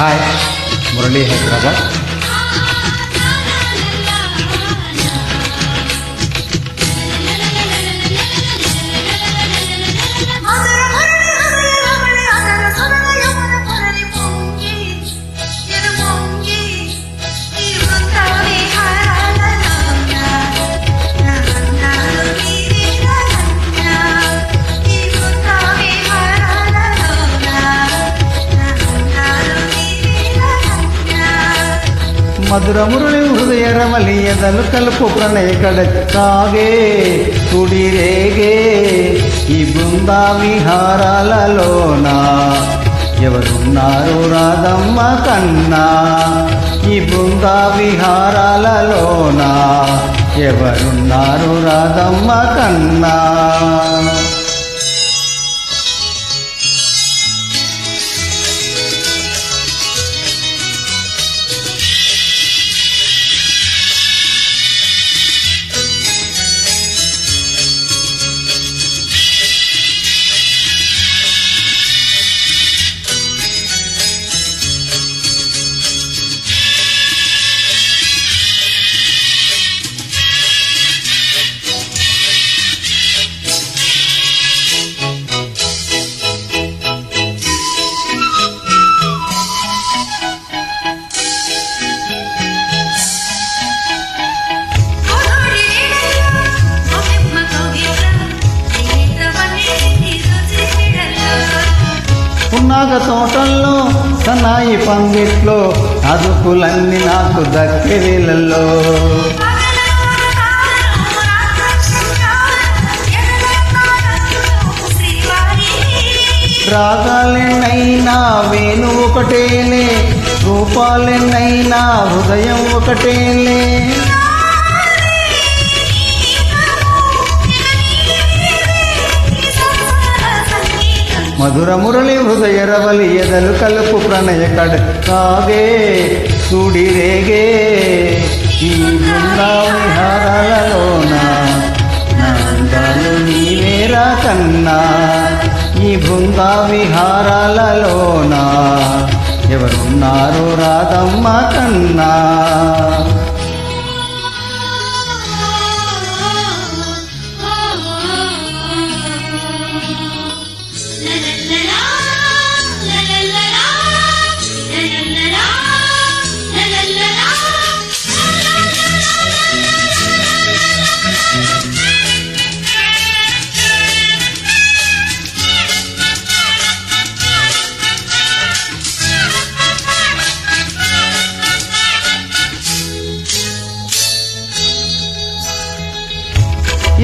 हाय मुरली हैदराबाद మధుర మురళి హృదయ రమలి ఎదలు కలుపు ప్రణయ కడ సాగే కుడి రేగే ఈ బృందా విహారాలలోన. ఎవరున్నారు రాధమ్మ కన్నా ఈ బృందా విహారాలలోన. ఎవరున్నారు రాధమ్మ కన్నా. నాగ తోటల్లో సన్నాయి పందిట్లో అదుపులన్నీ నాకు దక్కే వేళల్లో రాగాలెన్నైనా వేణు ఒకటేలే రూపాలెన్నైనా హృదయం ఒకటేలే. మధుర మురళి హృదయ రవలి ఎదలు కలుపు ప్రణయ కడ సాగే చూడి రేగే. ఈ బృందావిహారాలలోన నందాలు నీవేరా కన్నా. ఈ బృందా విహారాలలోన ఎవరున్నారు రాధమ్మ కన్నా.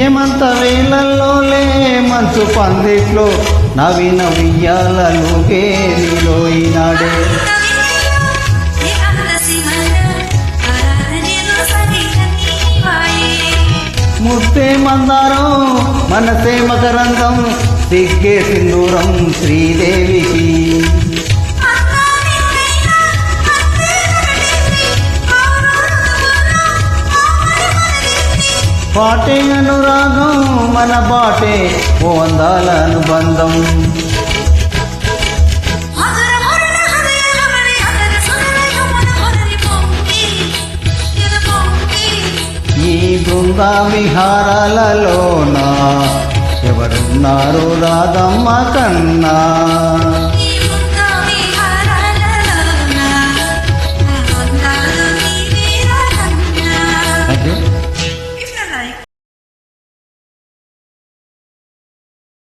ఏమంత వేలల్లోలే మంచు పందిట్లో నవీన వియ్యాలలోకే నీలో ఈనాడే. ముత్తే మందారం మనసే మకరందం సిగ్గే సింధూరం శ్రీదేవికి. పాటే అనురాగం మన బాటే ఓ అందాల అనుబంధం. ఈ బృందా విహారాలలోన? ఎవరున్నారు రాధమ్మ కన్నా?